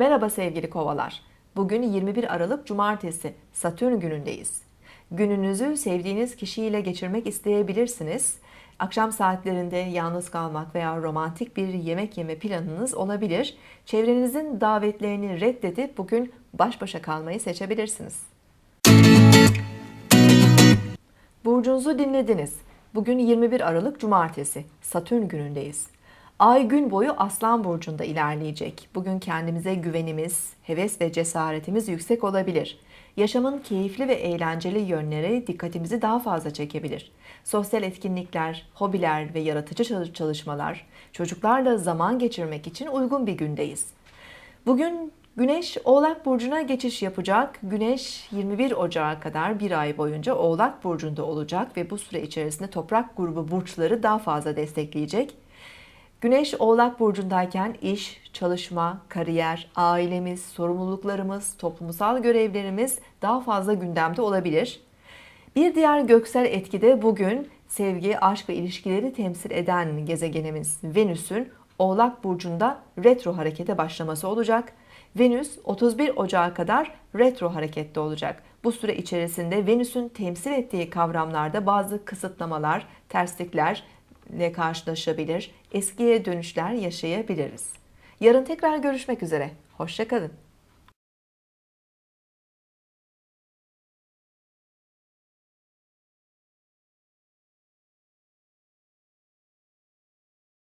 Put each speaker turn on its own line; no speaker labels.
Merhaba sevgili kovalar. Bugün 21 Aralık Cumartesi, Satürn günündeyiz. Gününüzü sevdiğiniz kişiyle geçirmek isteyebilirsiniz. Akşam saatlerinde yalnız kalmak veya romantik bir yemek yeme planınız olabilir. Çevrenizin davetlerini reddedip bugün baş başa kalmayı seçebilirsiniz. Burcunuzu dinlediniz. Bugün 21 Aralık Cumartesi, Satürn günündeyiz. Ay gün boyu Aslan Burcu'nda ilerleyecek. Bugün kendimize güvenimiz, heves ve cesaretimiz yüksek olabilir. Yaşamın keyifli ve eğlenceli yönleri dikkatimizi daha fazla çekebilir. Sosyal etkinlikler, hobiler ve yaratıcı çalışmalar, çocuklarla zaman geçirmek için uygun bir gündeyiz. Bugün Güneş Oğlak Burcu'na geçiş yapacak. Güneş 21 Ocağı kadar bir ay boyunca Oğlak Burcu'nda olacak ve bu süre içerisinde toprak grubu burçları daha fazla destekleyecek. Güneş Oğlak Burcu'ndayken iş, çalışma, kariyer, ailemiz, sorumluluklarımız, toplumsal görevlerimiz daha fazla gündemde olabilir. Bir diğer göksel etki de bugün sevgi, aşk ve ilişkileri temsil eden gezegenimiz Venüs'ün Oğlak Burcu'nda retro harekete başlaması olacak. Venüs 31 Ocağı kadar retro harekette olacak. Bu süre içerisinde Venüs'ün temsil ettiği kavramlarda bazı kısıtlamalar, tersliklerle karşılaşabilir, eskiye dönüşler yaşayabiliriz. Yarın tekrar görüşmek üzere. Hoşçakalın.